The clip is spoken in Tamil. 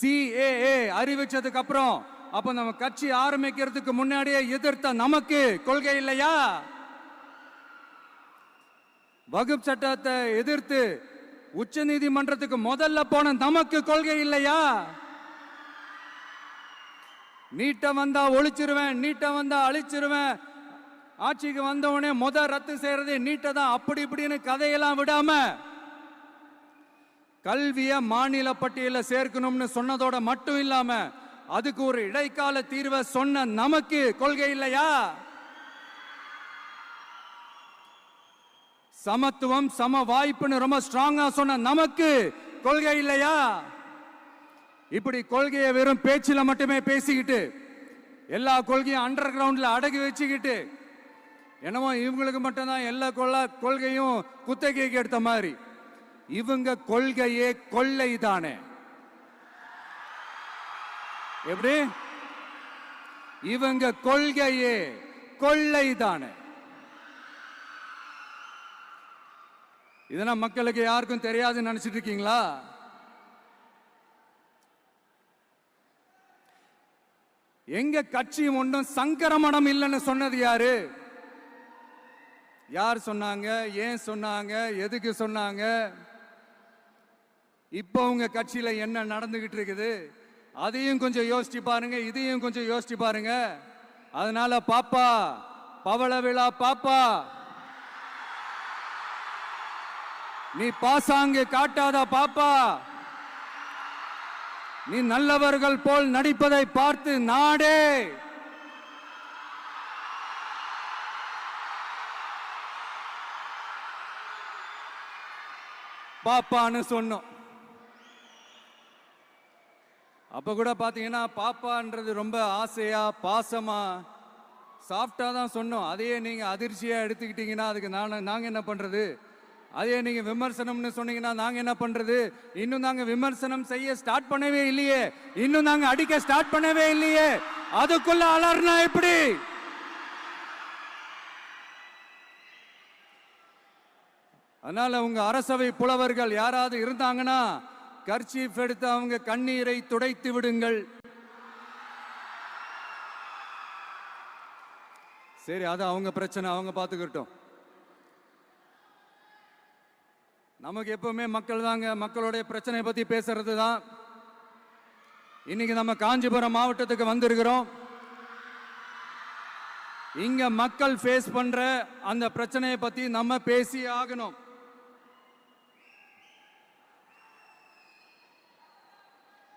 சிஏஏ அறிவிச்சதுக்கு அப்புறம் அப்ப நம்ம கட்சி ஆரம்பிக்கிறதுக்கு முன்னாடியே எதிர்த்த நமக்கு கொள்கை இல்லையா? வகுப்பு சட்டத்தை எதிர்த்து உச்ச நீதிமன்றத்துக்கு முதல்ல போன நமக்கு கொள்கை இல்லையா? நீட்ட வந்தா ஒழிச்சிருவேன் நீட்ட வந்தா அழிச்சிருவேன். ஆட்சிக்கு வந்தவனே முத ரத்து செய்யறது நீட்டை தான். அப்படி இப்படின்னு கதையெல்லாம் விடாம கல்விய மாநில பட்டியலில் சேர்க்கணும்னு சொன்னதோட மட்டும் இல்லாம அதுக்கு ஒரு இடைக்கால தீர்வை சொன்ன நமக்கு கொள்கை இல்லையா? சமத்துவம் சம வாய்ப்புன்னு ரொம்ப ஸ்ட்ராங்கா சொன்ன நமக்கு கொள்கை இல்லையா? இப்படி கொள்கையை வெறும் பேச்சில் மட்டுமே பேசிக்கிட்டு எல்லா கொள்கையும் அண்டர் கிரவுண்ட்ல அடகு வச்சுக்கிட்டு என்னமோ இவங்களுக்கு மட்டும்தான் எல்லா கொள்ள கொள்கையும் குத்தகைக்கு எடுத்த மாதிரி. இவங்க கொள்கையே கொள்ளை தானே எப்படி? இவங்க கொள்கையே கொள்ளை தானே இதெல்லாம் மக்களுக்கு யாருக்கும் தெரியாதுன்னு நினைச்சிட்டு இருக்கீங்களா? எங்க கட்சி ஒன்றும் சங்கரமணம் இல்லைன்னு சொன்னது யாரு? யார் சொன்னாங்க? ஏன் சொன்னாங்க? எதுக்கு சொன்னாங்க? இப்போ உங்க கட்சியில என்ன நடந்துகிட்டு இருக்குது? அதையும் கொஞ்சம் யோசிச்சு பாருங்க இதையும் கொஞ்சம் யோசிச்சு பாருங்க. அதனால பாப்பா பவள விழா பாப்பா. நீ பாசாங்கு காட்டாத பாப்பா. நீ நல்லவர்கள் போல் நடிப்பதை பார்த்து நாடே. பாப்பான்னு சொன்னோம். அப்போ கூட பார்த்தீங்கன்னா பாப்பான்றது ரொம்ப ஆசையா பாசமா சாஃப்டாக தான் சொன்னோம். அதையே நீங்கள் அதிர்ச்சியாக எடுத்துக்கிட்டீங்கன்னா அதுக்கு நான் நாங்கள் என்ன பண்ணுறது அதே நீங்கள் விமர்சனம்னு சொன்னீங்கன்னா நாங்கள் என்ன பண்ணுறது இன்னும் நாங்கள் விமர்சனம் செய்ய ஸ்டார்ட் பண்ணவே இல்லையே. இன்னும் நாங்கள் அடிக்க ஸ்டார்ட் பண்ணவே இல்லையே. அதுக்குள்ள அலர்னா எப்படி? அதனால உங்க அரசவை புலவர்கள் யாராவது இருந்தாங்கன்னா கர்ச்சீஃப் எடுத்து அவங்க கண்ணீரை துடைத்து விடுங்கள். சரி அது அவங்க பிரச்சனை அவங்க பார்த்துக்கிட்டோம். நமக்கு எப்பவுமே மக்கள் தாங்க மக்களுடைய பிரச்சனையை பத்தி பேசுறது தான். இன்னைக்கு நம்ம காஞ்சிபுரம் மாவட்டத்துக்கு வந்திருக்கிறோம். இங்க மக்கள் ஃபேஸ் பண்ற அந்த பிரச்சனையை பத்தி நம்ம பேசி ஆகணும்.